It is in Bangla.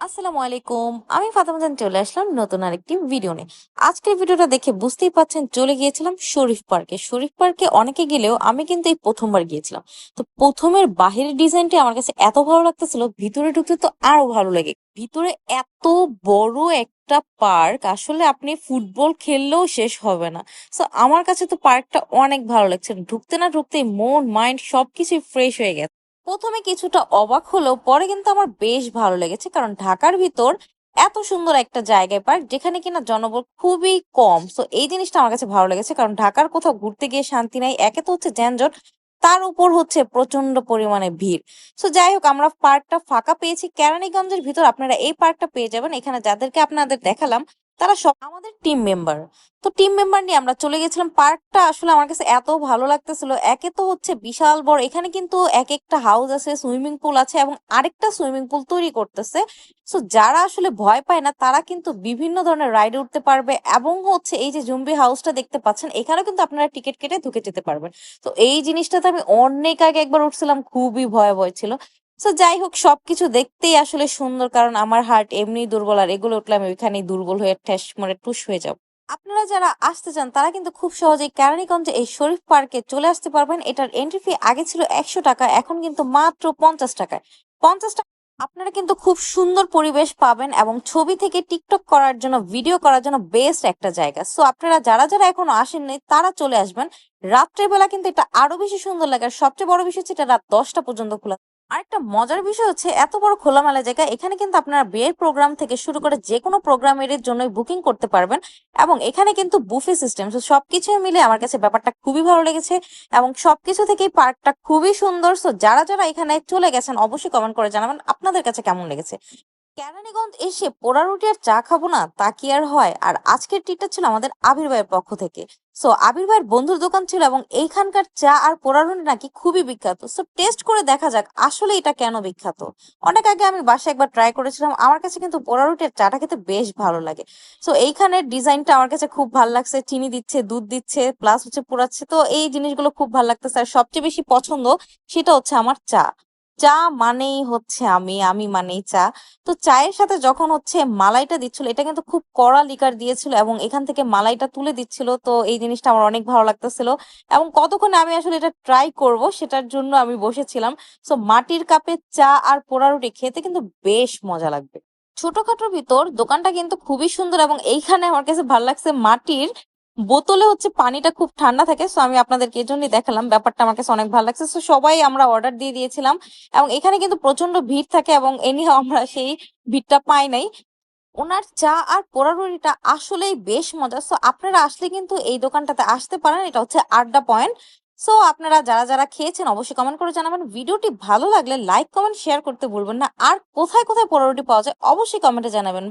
আসসালামু আলাইকুম। আমি ফাতেমা জান চলে আসলাম নতুন আরেকটি ভিডিও নিয়ে। আজকের ভিডিওটা দেখে বুঝতেই পাচ্ছেন চলে গিয়েছিলাম শরীফ পার্কে। শরীফ পার্কে অনেকে গেলেও আমি কিন্তু এই প্রথমবার গিয়েছিলাম। তো প্রথমের বাহিরের ডিজাইনটি আমার কাছে এত ভালো লাগতেছিল, ভিতরে ঢুকতে তো আরও ভালো লাগে। ভিতরে এত বড় একটা পার্ক, আসলে আপনি ফুটবল খেললেও শেষ হবে না। সো আমার কাছে তো পার্কটা অনেক ভালো লাগছে। ঢুকতে না ঢুকতেই মন, মাইন্ড সবকিছু ফ্রেশ হয়ে গেছে। প্রথমে কিছুটা অবাক হলেও পরে কিন্তু আমার বেশ ভালো লেগেছে, কারণ ঢাকার ভিতর এত সুন্দর একটা জায়গায় পার্ক যেখানে কিনা জনবল খুবই কম। তো এই জিনিসটা আমার কাছে ভালো লেগেছে, কারণ ঢাকার কোথাও ঘুরতে গিয়ে শান্তি নাই, একে তো হচ্ছে যানজট, তার উপর হচ্ছে প্রচণ্ড পরিমাণে ভিড়। তো যাই হোক, আমরা পার্কটা ফাঁকা পেয়েছি। কেরানীগঞ্জের ভিতর আপনারা এই পার্কটা পেয়ে যাবেন। এখানে যাদেরকে আপনাদের দেখালাম তারা সব আমাদের টিম মেম্বার তো টিম মেম্বার নিয়ে আমরা চলে গেছিলাম। পার্কটা আসলে আমার কাছে এত ভালো লাগতেছিল। একে তো হচ্ছে বিশাল বড়, এখানে কিন্তু এক একটা হাউস আছে সুইমিং পুল আছে এবং আরেকটা সুইমিং পুল তৈরি করতেছে। সো যারা আসলে ভয় পায় না, তারা কিন্তু বিভিন্ন ধরনের রাইডে উঠতে পারবে এবং হচ্ছে এই যে জুম্বি হাউসটা দেখতে পাচ্ছেন, এখানেও কিন্তু আপনারা টিকিট কেটে ঢুকে যেতে পারবেন। তো এই জিনিসটাতে আমি অনেক আগে একবার উঠছিলাম, খুবই ভয় ভয় ছিল। তো যাই হোক সবকিছু দেখতেই আসলে সুন্দর, কারণ আমার হার্ট এমনি দুর্বল, আর এগুলো উঠলে আমি ওইখানেই দুর্বল হয়ে ঠেস মানে টুস হয়ে যাব। আপনারা যারা আসতে চান, তারা কিন্তু খুব সহজেই কেরানীগঞ্জে এই শরীফ পার্কে চলে আসতে পারবেন। এটার এন্ট্রি ফি আগে ছিল একশো টাকা, এখন কিন্তু মাত্র পঞ্চাশ টাকায় পঞ্চাশ টাকা আপনারা কিন্তু খুব সুন্দর পরিবেশ পাবেন এবং ছবি থেকে টিকটক করার জন্য, ভিডিও করার জন্য বেস্ট একটা জায়গা। সো আপনারা যারা যারা এখনও আসেননি, তারা চলে আসবেন। রাত্রেবেলা কিন্তু এটা আরও বেশি সুন্দর লাগে, আর সবচেয়ে বড় বিষয় হচ্ছে এটা রাত দশটা পর্যন্ত খোলা আরেকটা মজার বিষয় হচ্ছে, এত বড় খোলামেলা জায়গা এখানে কিন্তু আপনারা বিয়ের প্রোগ্রাম থেকে শুরু করে যে কোনো প্রোগ্রামের জন্য বুকিং করতে পারবেন এবং এখানে কিন্তু বুফে সিস্টেম সো সবকিছু মিলে আমার কাছে ব্যাপারটা খুবই ভালো লেগেছে এবং সবকিছু থেকেই পার্কটা খুবই সুন্দর। সো যারা যারা এখানে চলে গেছেন, অবশ্যই কমেন্ট করে জানাবেন আপনাদের কাছে কেমন লেগেছে। কেরানীগঞ্জ এসে পোড়া রুটি আর চা খাব না, তা কি আর হয়? আর আজকের ট্রিটটা ছিল আমাদের আবির ভাইয়ের পক্ষ থেকে। সো আবির ভাইয়ের বন্ধুর দোকান ছিল এবং এইখানকার চা আর পোড়া রুটি নাকি খুবই বিখ্যাত। সো টেস্ট করে দেখা যাক আসলে এটা কেন বিখ্যাত। অনেক আগে আমি বাসায় একবার ট্রাই করেছিলাম, আমার কাছে কিন্তু পোড়া রুটি আর চাটা খেতে বেশ ভালো লাগে। সো এইখানের ডিজাইনটা আমার কাছে খুব ভালো লাগছে, চিনি দিচ্ছে, দুধ দিচ্ছে প্লাস হচ্ছে পোড়াচ্ছে, তো এই জিনিসগুলো খুব ভালো লাগতেছে। আর সবচেয়ে বেশি পছন্দ সেটা হচ্ছে আমার চা। চা মানেই হচ্ছে আমি আমি মানেই চা। তো চায়ের সাথে যখন হচ্ছে মালাইটা দিচ্ছিল, এটা কিন্তু খুব কড়া লিকার দিয়েছিল এবং এখান থেকে মালাইটা তুলে দিচ্ছিল, তো এই জিনিসটা আমার অনেক ভালো লাগতেছিল। এবং কতক্ষণে আমি আসলে এটা ট্রাই করব সেটার জন্য আমি বসেছিলাম। সো মাটির কাপে চা আর পোড়া রুটি খেতে কিন্তু বেশ মজা লাগবে। ছোটখাটোর ভিতর দোকানটা কিন্তু খুবই সুন্দর এবং এইখানে আমার কাছে ভালো লাগছে মাটির বোতলে হচ্ছে পানিটা খুব ঠান্ডা থাকে সো আমি আপনাদেরকে এই জন্যই দেখালাম। ব্যাপারটা আমার কাছে অনেক ভালো লাগছে। সো সবাই আমরা অর্ডার দিয়ে দিয়েছিলাম এবং এখানে কিন্তু প্রচণ্ড ভিড় থাকে এবং এনিহাও আমরা সেই ভিড়টা পাই নাই। ওনার চা আর পোড়া রুটিটা আসলেই বেশ মজা। সো আপনারা আসলে কিন্তু এই দোকানটাতে আসতে পারেন। এটা হচ্ছে আড্ডা পয়েন্ট। সো আপনারা যারা যারা খেয়েছেন অবশ্যই কমেন্ট করে জানাবেন। ভিডিওটি ভালো লাগলে লাইক কমেন্ট শেয়ার করতে ভুলবেন না। আর কোথায় কোথায় পোড়া রুটি পাওয়া যায় অবশ্যই কমেন্টে জানাবেন।